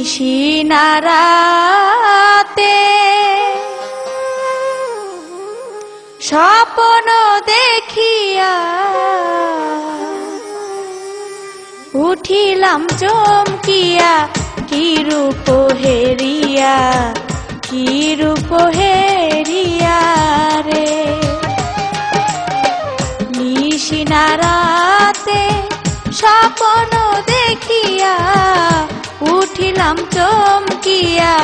নিশিনারাতে স্বপ্ন দেখিয়া উঠিলাম চমকিয়া, কি রূপ হেরিয়া, কি রূপ হেরিয়া রে। নিশিনারাতে স্বপ্ন দেখিয়া গেলাম চমকিয়া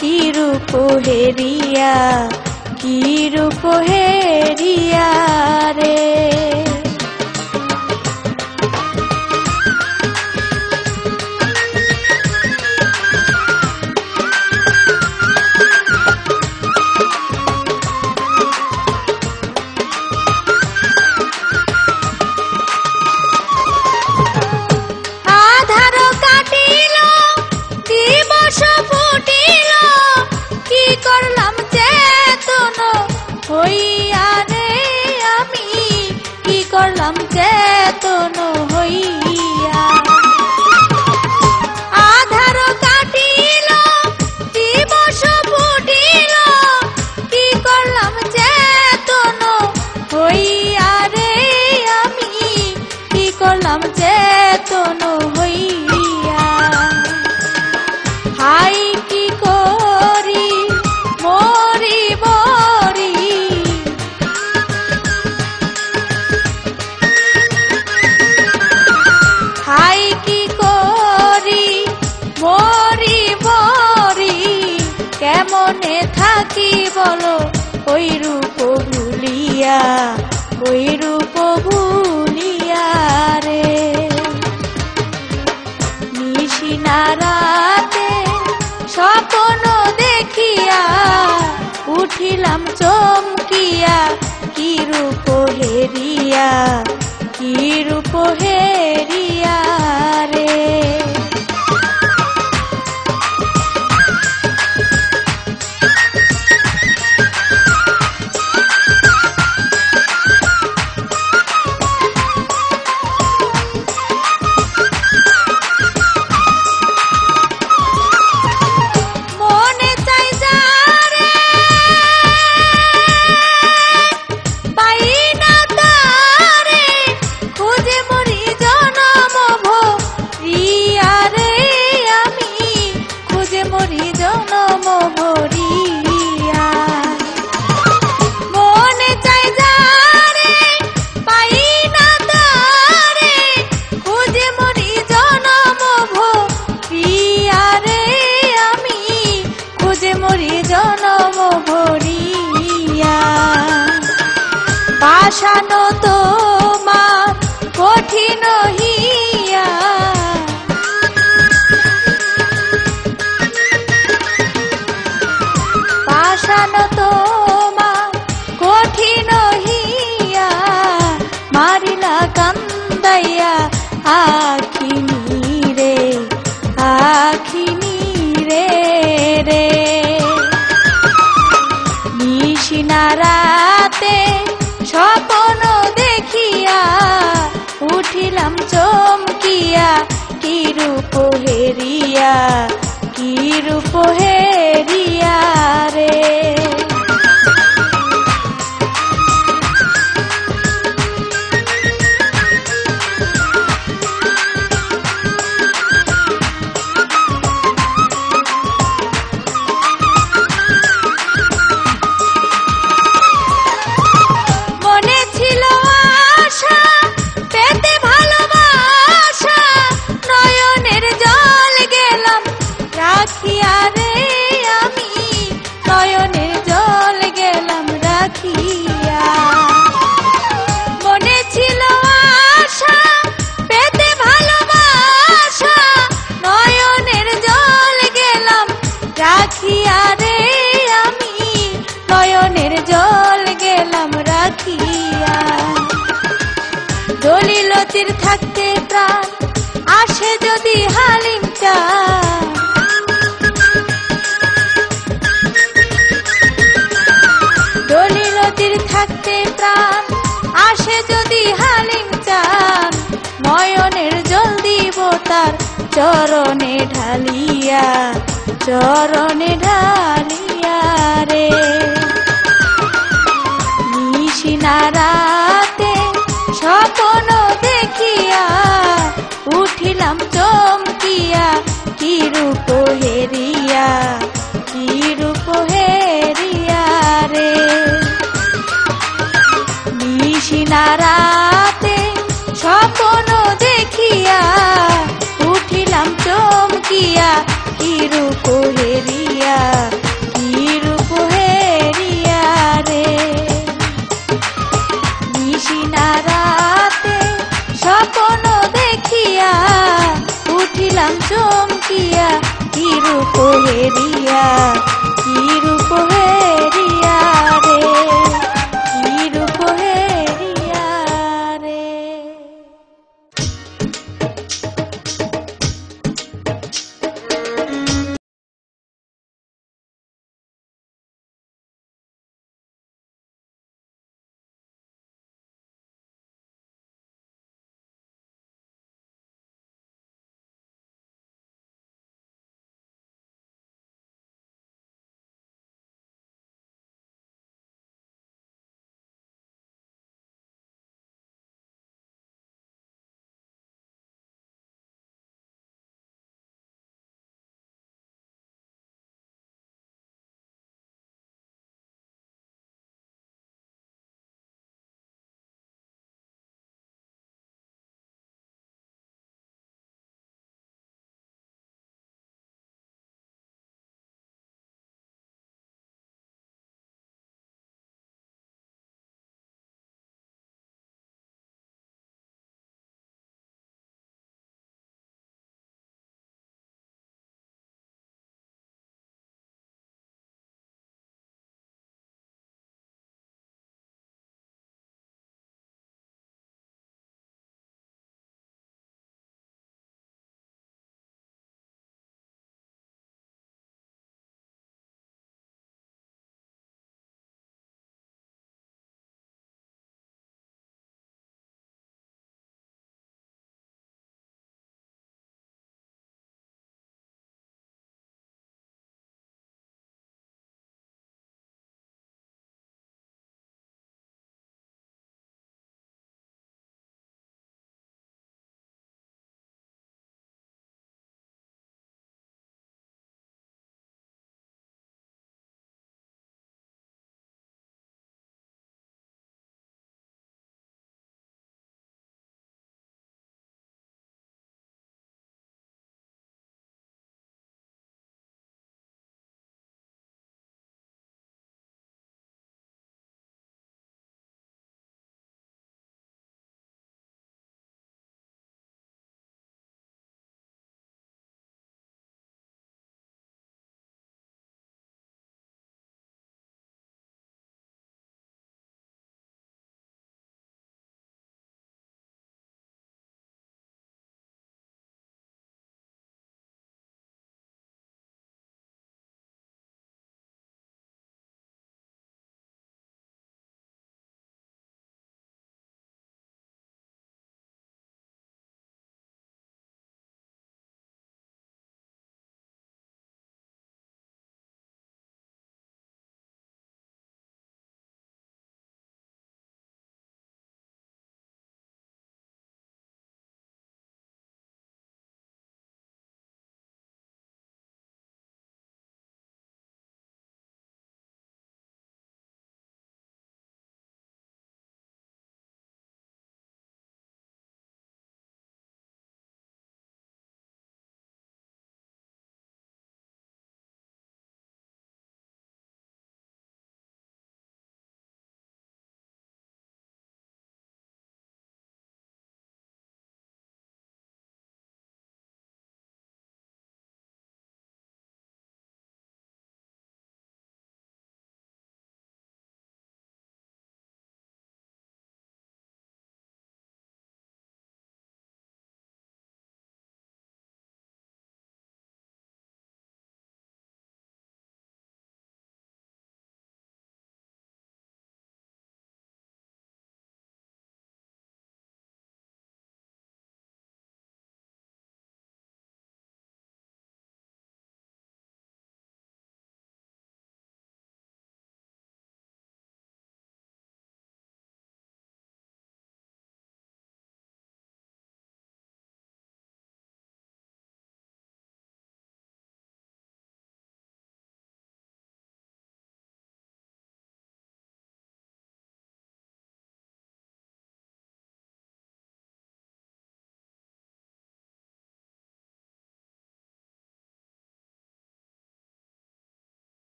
কি রূপ হেরিয়া কি রূপ হেরিয়া রে। মনে থাকি বলো ওই রূপ ভুলিয়া ওই রূপ ভুলিয়া রে। নিশিনারাতে স্বপ্ন দেখিয়া উঠিলাম চমকিয়া, কি রূপ হেরিয়া, কি রূপ হেরিয়া চমকিয়া কি রূপ হেরিয়া কি রূপ হেরিয়া রে? প্রাণ। আসে যদি হালিম চান ময়নের জল দিব তার চরণে ঢালিয়া চরণে ঢালিয়া রে। নিশিনারাতে স্বপ্ন দেখিয়া, উঠিলাম চমকিয়া, কি রূপ চমকিয়া কিরূপ হেরিয়া কিরূপ